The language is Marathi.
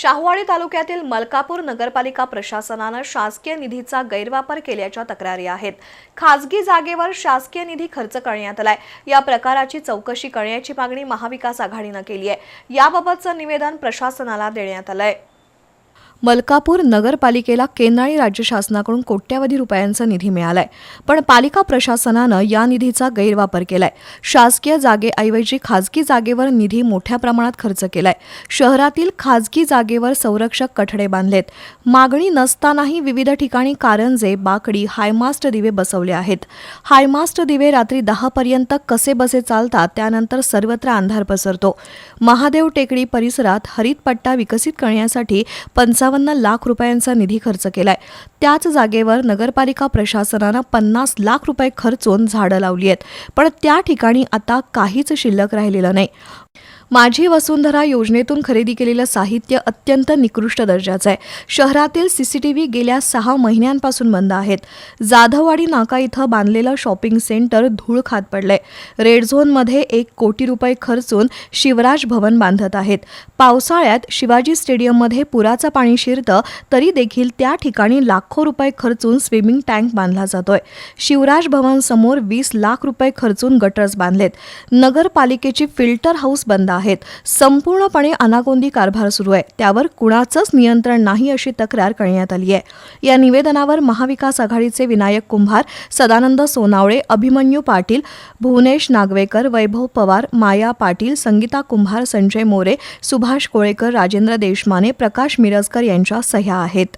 शाहवाडी तालुक्यातील मलकापूर नगरपालिका प्रशासनानं शासकीय निधीचा गैरवापर केल्याच्या तक्रारी आहेत. खासगी जागेवर शासकीय निधी खर्च करण्यात आलाय. या प्रकाराची चौकशी करण्याची मागणी महाविकास आघाडीनं केली आहे. याबाबतचं निवेदन प्रशासनाला देण्यात आलंय. मलकापूर नगरपालिकेला केंद्र आणि राज्य शासनाकडून कोट्यवधी रुपयांचा निधी मिळालाय. पण पालिका प्रशासनानं या निधीचा गैरवापर केलाय. शासकीय जागेऐवजी खाजगी जागेवर निधी मोठ्या प्रमाणात खर्च केलाय. शहरातील खाजगी जागेवर संरक्षक कठडे बांधलेत. मागणी नसतानाही विविध ठिकाणी कारंजे बाकडी हायमास्ट दिवे बसवले आहेत. हायमास्ट दिवे रात्री दहापर्यंत कसे बसे चालतात त्यानंतर सर्वत्र अंधार पसरतो. महादेव टेकडी परिसरात हरित पट्टा विकसित करण्यासाठी पंचा पंचावन्न लाख रुपयांचा निधी खर्च केलाय. त्याच जागेवर नगरपालिका प्रशासनानं पन्नास लाख रुपये खर्चून झाडं लावली आहेत. पण त्या ठिकाणी आता काहीच शिल्लक राहिलेलं नाही. माझी वसुंधरा योजनेतून खरेदी केलेलं साहित्य अत्यंत निकृष्ट दर्जाचं आहे. शहरातील सीसीटीव्ही गेल्या सहा महिन्यांपासून बंद आहेत. जाधववाडी नाका इथं बांधलेलं शॉपिंग सेंटर धूळ खात पडलंय. रेड झोनमध्ये एक कोटी रुपये खर्चून शिवराज भवन बांधत आहेत. पावसाळ्यात शिवाजी स्टेडियममध्ये पुराचं पाणी शिरतं तरी देखील त्या ठिकाणी लाखो रुपये खर्चून स्विमिंग टँक बांधला जातोय. शिवराज भवन समोर वीस लाख रुपये खर्चून गटर्स बांधलेत. नगरपालिकेची फिल्टर हाऊस बंद आहेत. संपूर्णपणे अनागोंदी कारभार सुरू आहे. त्यावर कुणाचंच नियंत्रण नाही अशी तक्रार करण्यात आली आहे. या निवेदनावर महाविकास आघाडीचे विनायक कुंभार सदानंद सोनावळे अभिमन्यू पाटील भुवनेश नागवेकर वैभव पवार माया पाटील संगीता कुंभार संजय मोरे सुभाष कोळेकर राजेंद्र देशमाने प्रकाश मिरजकर यांच्या सह्या आहेत.